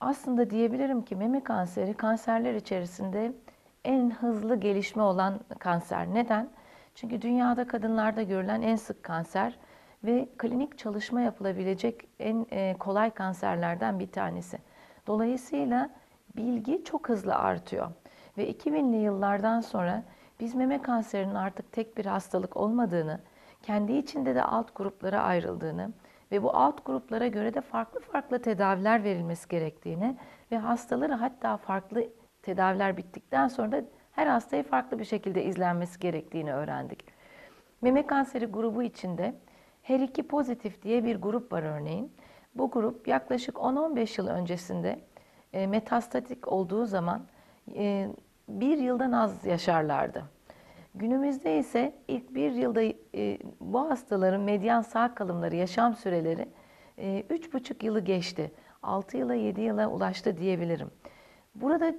Aslında diyebilirim ki meme kanseri kanserler içerisinde en hızlı gelişme olan kanser. Neden? Çünkü dünyada kadınlarda görülen en sık kanser ve klinik çalışma yapılabilecek en e, kolay kanserlerden bir tanesi. Dolayısıyla bilgi çok hızlı artıyor. Ve 2000'li yıllardan sonra biz meme kanserinin artık tek bir hastalık olmadığını, kendi içinde de alt gruplara ayrıldığını ve bu alt gruplara göre de farklı farklı tedaviler verilmesi gerektiğini ve hastaları hatta farklı tedaviler bittikten sonra da her hastayı farklı bir şekilde izlenmesi gerektiğini öğrendik. Meme kanseri grubu içinde her iki pozitif diye bir grup var örneğin. Bu grup yaklaşık 10-15 yıl öncesinde e, metastatik olduğu zaman e, bir yıldan az yaşarlardı. Günümüzde ise ilk bir yılda e, bu hastaların medyan sağ kalımları, yaşam süreleri e, üç buçuk yılı geçti. 6 yıla 7 yıla ulaştı diyebilirim. Burada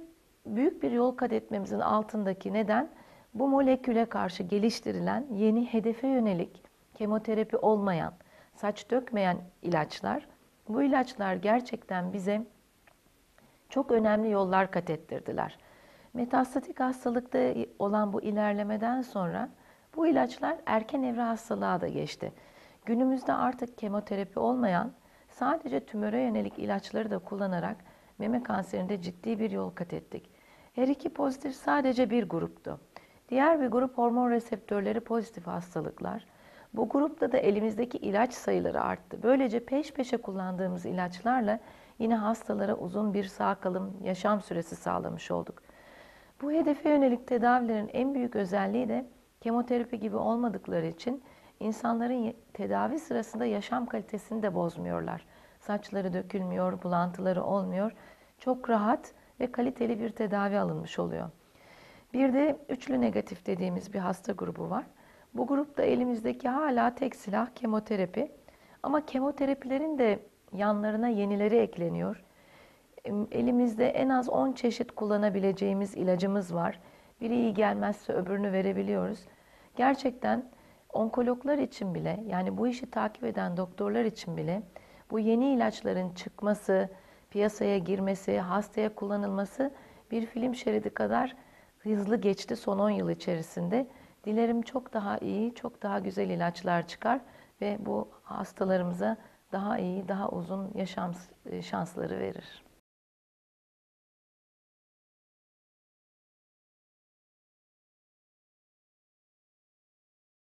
büyük bir yol kat etmemizin altındaki neden bu moleküle karşı geliştirilen yeni hedefe yönelik kemoterapi olmayan, saç dökmeyen ilaçlar. Bu ilaçlar gerçekten bize çok önemli yollar kat ettirdiler. Metastatik hastalıkta olan bu ilerlemeden sonra bu ilaçlar erken evre hastalığa da geçti. Günümüzde artık kemoterapi olmayan sadece tümöre yönelik ilaçları da kullanarak meme kanserinde ciddi bir yol kat ettik. Her iki pozitif sadece bir gruptu. Diğer bir grup hormon reseptörleri pozitif hastalıklar. Bu grupta da elimizdeki ilaç sayıları arttı. Böylece peş peşe kullandığımız ilaçlarla yine hastalara uzun bir sağ kalım yaşam süresi sağlamış olduk. Bu hedefe yönelik tedavilerin en büyük özelliği de kemoterapi gibi olmadıkları için insanların tedavi sırasında yaşam kalitesini de bozmuyorlar. Saçları dökülmüyor, bulantıları olmuyor. Çok rahat ve kaliteli bir tedavi alınmış oluyor. Bir de üçlü negatif dediğimiz bir hasta grubu var. Bu grupta elimizdeki hala tek silah kemoterapi. Ama kemoterapilerin de yanlarına yenileri ekleniyor. Elimizde en az 10 çeşit kullanabileceğimiz ilacımız var. Biri iyi gelmezse öbürünü verebiliyoruz. Gerçekten onkologlar için bile yani bu işi takip eden doktorlar için bile bu yeni ilaçların çıkması, piyasaya girmesi, hastaya kullanılması bir film şeridi kadar hızlı geçti son 10 yıl içerisinde. Dilerim çok daha iyi, çok daha güzel ilaçlar çıkar ve bu hastalarımıza daha iyi, daha uzun yaşam şansları verir.